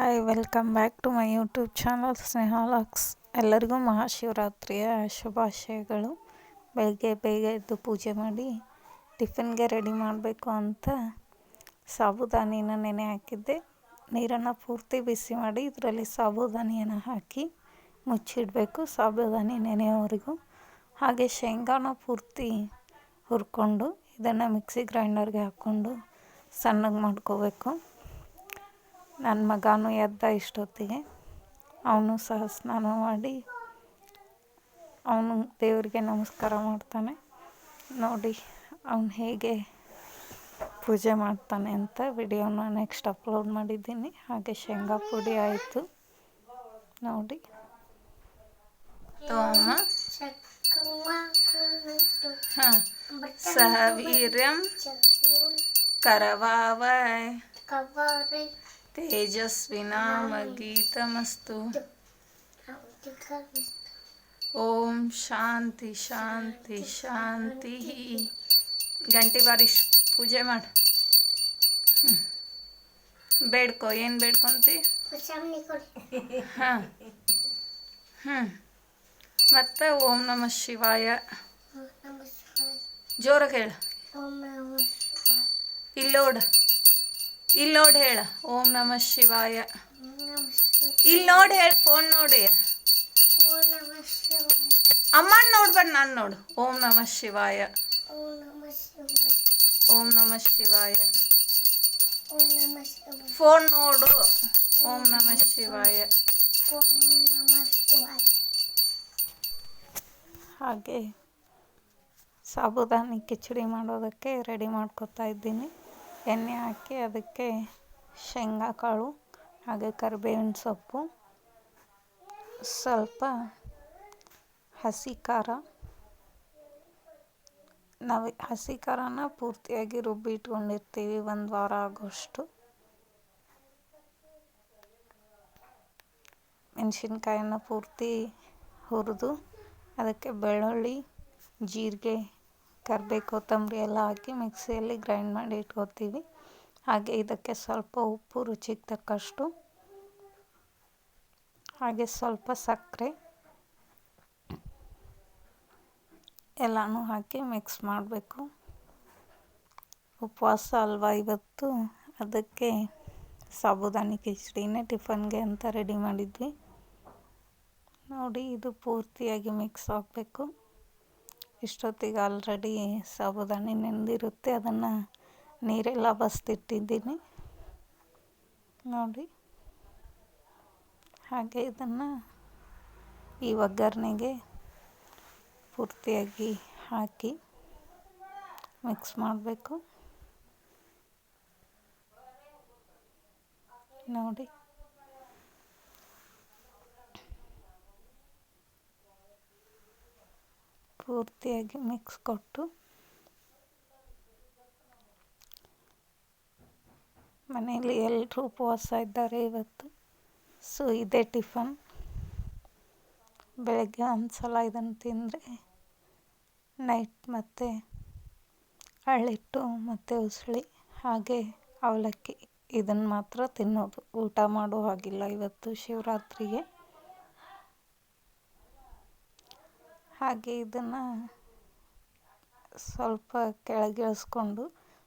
Hi welcome back to my YouTube channel ಸ್ನೇಹಾಲಾಕ್ಸ್ ಎಲ್ಲರಿಗೂ ಮಹಾಶಿವರಾತ್ರಿಯ ಶುಭಾಶಯಗಳು. ಬೆಳಗ್ಗೆ ಬೇಗ ಎದ್ದು ಪೂಜೆ ಮಾಡಿ ಟಿಫಿನ್ಗೆ ರೆಡಿ ಮಾಡಬೇಕು ಅಂತ ಸಾಬುದಾನಿನ ನೆನೆ ಹಾಕಿದ್ದೆ. ನೀರನ್ನು ಪೂರ್ತಿ ಬಿಸಿ ಮಾಡಿ ಇದರಲ್ಲಿ ಸಾಬುದಾನಿಯನ್ನು ಹಾಕಿ ಮುಚ್ಚಿಡಬೇಕು, ಸಾಬುದಾನಿ ನೆನೆಯೋವರೆಗೂ. ಹಾಗೆ ಶೇಂಗಾನ ಪೂರ್ತಿ ಹುರ್ಕೊಂಡು ಇದನ್ನು ಮಿಕ್ಸಿ ಗ್ರೈಂಡರ್ಗೆ ಹಾಕ್ಕೊಂಡು ಸಣ್ಣಗೆ ಮಾಡ್ಕೋಬೇಕು. ನನ್ನ ಮಗನೂ ಎದ್ದ ಇಷ್ಟೊತ್ತಿಗೆ. ಅವನು ಸಹ ಸ್ನಾನ ಮಾಡಿ ಅವನು ದೇವರಿಗೆ ನಮಸ್ಕಾರ ಮಾಡ್ತಾನೆ. ನೋಡಿ, ಅವನು ಹೇಗೆ ಪೂಜೆ ಮಾಡ್ತಾನೆ ಅಂತ ವಿಡಿಯೋನ ನೆಕ್ಸ್ಟ್ ಅಪ್ಲೋಡ್ ಮಾಡಿದ್ದೀನಿ. ಹಾಗೆ ಶೇಂಗಾ ಪುಡಿ ಆಯಿತು. ನೋಡಿ. ಹಾಂ. ಸಹವೀರ್ಯಂ ಕರವಾವೈ. ತೇಜಸ್ವಿನಾಮಗೀತಮಸ್ತು ಓಂ ಶಾಂತಿ ಶಾಂತಿ ಶಾಂತಿ. ಗಂಟೆ ಬಾರಿಶ್ ಪೂಜೆ ಮಾಡು. ಹ್ಞೂ ಬೇಡ್ಕೊ ಏನು ಬೇಡ್ಕೊಂತಿ? ಹಾಂ. ಹ್ಞೂ ಮತ್ತು ಓಂ ನಮಃ ಶಿವಾಯ. ಜೋರಾಗಿ ಹೇಳು. ಇಲ್ಲೋಡು. ಇಲ್ಲಿ ನೋಡಿ ಹೇಳ. ಓಂ ನಮ ಶಿವಾಯ. ಇಲ್ಲಿ ನೋಡಿ ಹೇಳ ಫೋನ್ ನೋಡಿ. ಅಮ್ಮ ನೋಡ್ಬೇಡ ನಾನು ನೋಡು. ಓಂ ನಮ ಶಿವಾಯ. ಓಂ ನಮ ಶಿವಾಯ. ಫೋನ್ ನೋಡು. ಓಂ ನಮ ಶಿವಾಯ. ಹಾಗೆ ಸಾಬುದಾನಿ ಕಿಚಡಿ ಮಾಡೋದಕ್ಕೆ ರೆಡಿ ಮಾಡ್ಕೊತಾ ಇದ್ದೀನಿ. ಎಣ್ಣೆ ಹಾಕಿ ಅದಕ್ಕೆ ಶೇಂಗಾ ಕಾಳು, ಹಾಗೆ ಕರಿಬೇವಿನ ಸೊಪ್ಪು, ಸ್ವಲ್ಪ ಹಸಿ ಖಾರ. ನಾವು ಹಸಿ ಖಾರನ ಪೂರ್ತಿಯಾಗಿ ರುಬ್ಬಿ ಇಟ್ಕೊಂಡಿರ್ತೀವಿ ಒಂದು ವಾರ ಆಗೋಷ್ಟು. ಮೆಣಸಿನ್ಕಾಯನ್ನು ಪೂರ್ತಿ ಹುರಿದು ಅದಕ್ಕೆ ಬೆಳ್ಳುಳ್ಳಿ, ಜೀರಿಗೆ ಕರಿಬೇವು ಕೊತ್ತಂಬರಿ ಎಲ್ಲ ಹಾಕಿ ಮಿಕ್ಸಿಯಲ್ಲಿ ಗ್ರೈಂಡ್ ಮಾಡಿ ಇಟ್ಕೋತೀವಿ. ಹಾಗೆ ಇದಕ್ಕೆ ಸ್ವಲ್ಪ ಉಪ್ಪು, ರುಚಿಗೆ ತಕ್ಕಷ್ಟು, ಹಾಗೆ ಸ್ವಲ್ಪ ಸಕ್ಕರೆ ಎಲ್ಲನೂ ಹಾಕಿ ಮಿಕ್ಸ್ ಮಾಡಬೇಕು. ಉಪವಾಸ ಅಲ್ವಾ ಇವತ್ತು? ಅದಕ್ಕೆ ಸಾಬುದಾನಿ ಕಿಚಡಿನೇ ಟಿಫನ್ಗೆ ಅಂತ ರೆಡಿ ಮಾಡಿದ್ವಿ. ನೋಡಿ, ಇದು ಪೂರ್ತಿಯಾಗಿ ಮಿಕ್ಸ್ ಆಗಬೇಕು. ಇಷ್ಟೊತ್ತಿಗೆ ಆಲ್ರೆಡಿ ಸಾಬುದಾನಿ ನೆಂದಿರುತ್ತೆ, ಅದನ್ನು ನೀರೆಲ್ಲ ಬಸ್ತಿಟ್ಟಿದ್ದೀನಿ ನೋಡಿ. ಹಾಗೆ ಇದನ್ನು ಈ ಒಗ್ಗರಣೆಗೆ ಪೂರ್ತಿಯಾಗಿ ಹಾಕಿ ಮಿಕ್ಸ್ ಮಾಡಬೇಕು. ನೋಡಿ. ಪೂರ್ತಿಯಾಗಿ ಮಿಕ್ಸ್ ಕೊಟ್ಟು ಮನೆಯಲ್ಲಿ ಎಲ್ಲರೂ ಉಪವಾಸ ಇದ್ದಾರೆ ಇವತ್ತು. ಸೊ ಇದೇ ಟಿಫನ್ ಬೆಳಗ್ಗೆ ಒಂದು ಸಲ ಇದನ್ನು ತಿಂದರೆ ನೈಟ್ ಮತ್ತು ಹಳ್ಳಿಟ್ಟು ಮತ್ತು ಉಸಳಿ, ಹಾಗೆ ಅವಲಕ್ಕಿ. ಇದನ್ನು ಮಾತ್ರ ತಿನ್ನೋದು. ಊಟ ಮಾಡೋ ಹಾಗಿಲ್ಲ ಇವತ್ತು ಶಿವರಾತ್ರಿಗೆ. ಹಾಗೆ ಇದನ್ನು ಸ್ವಲ್ಪ ಕೆಳಗಿಳಿಸ್ಕೊಂಡು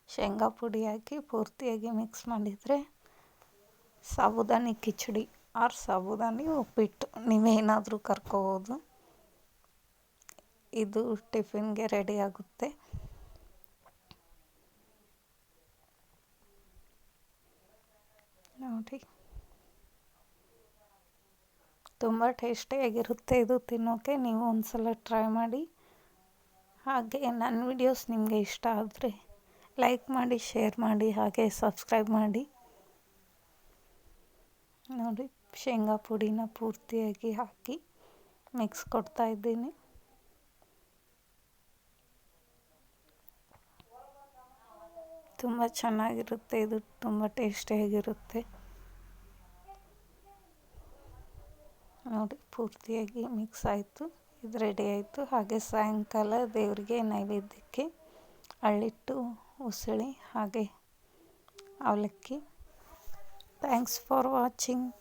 ಶೇಂಗಾ ಪುಡಿ ಹಾಕಿ ಪೂರ್ತಿಯಾಗಿ ಮಿಕ್ಸ್ ಮಾಡಿದರೆ ಸಾಬುದಾನಿ ಕಿಚಡಿ ಆರ್ ಸಾಬುದಾನಿ ಉಪ್ಪಿಟ್ಟು. ನೀವೇನಾದರೂ ಕರ್ಕೋಬೋದು. ಇದು ಟಿಫಿನ್ಗೆ ರೆಡಿ ಆಗುತ್ತೆ. ನೋಡಿ. ತುಂಬ ಟೇಸ್ಟಿಯಾಗಿರುತ್ತೆ ಇದು ತಿನ್ನೋಕ್ಕೆ ನೀವು ಒಂದು ಸಲ ಟ್ರೈ ಮಾಡಿ. ಹಾಗೆ ನನ್ನ ವಿಡಿಯೋಸ್ ನಿಮಗೆ ಇಷ್ಟ ಆದರೆ ಲೈಕ್ ಮಾಡಿ ಶೇರ್ ಮಾಡಿ, ಹಾಗೆ ಸಬ್ಸ್ಕ್ರೈಬ್ ಮಾಡಿ. ನೋಡಿ, ಶೇಂಗಾ ಪುಡಿನ ಪೂರ್ತಿಯಾಗಿ ಹಾಕಿ ಮಿಕ್ಸ್ ಕೊಡ್ತಾ ಇದ್ದೀನಿ. ತುಂಬ ಚೆನ್ನಾಗಿರುತ್ತೆ, ಇದು ತುಂಬ ಟೇಸ್ಟಿಯಾಗಿರುತ್ತೆ. ನೋಡಿ, ಪೂರ್ತಿಯಾಗಿ ಮಿಕ್ಸ್ ಆಯಿತು. ಇದು ರೆಡಿ ಆಯಿತು. ಹಾಗೆ ಸಾಯಂಕಾಲ ದೇವರಿಗೆ ನೈವೇದ್ಯಕ್ಕೆ ಅಳ್ಳಿಟ್ಟು, ಉಸಳಿ, ಹಾಗೆ ಅವಲಕ್ಕಿ. Thanks for watching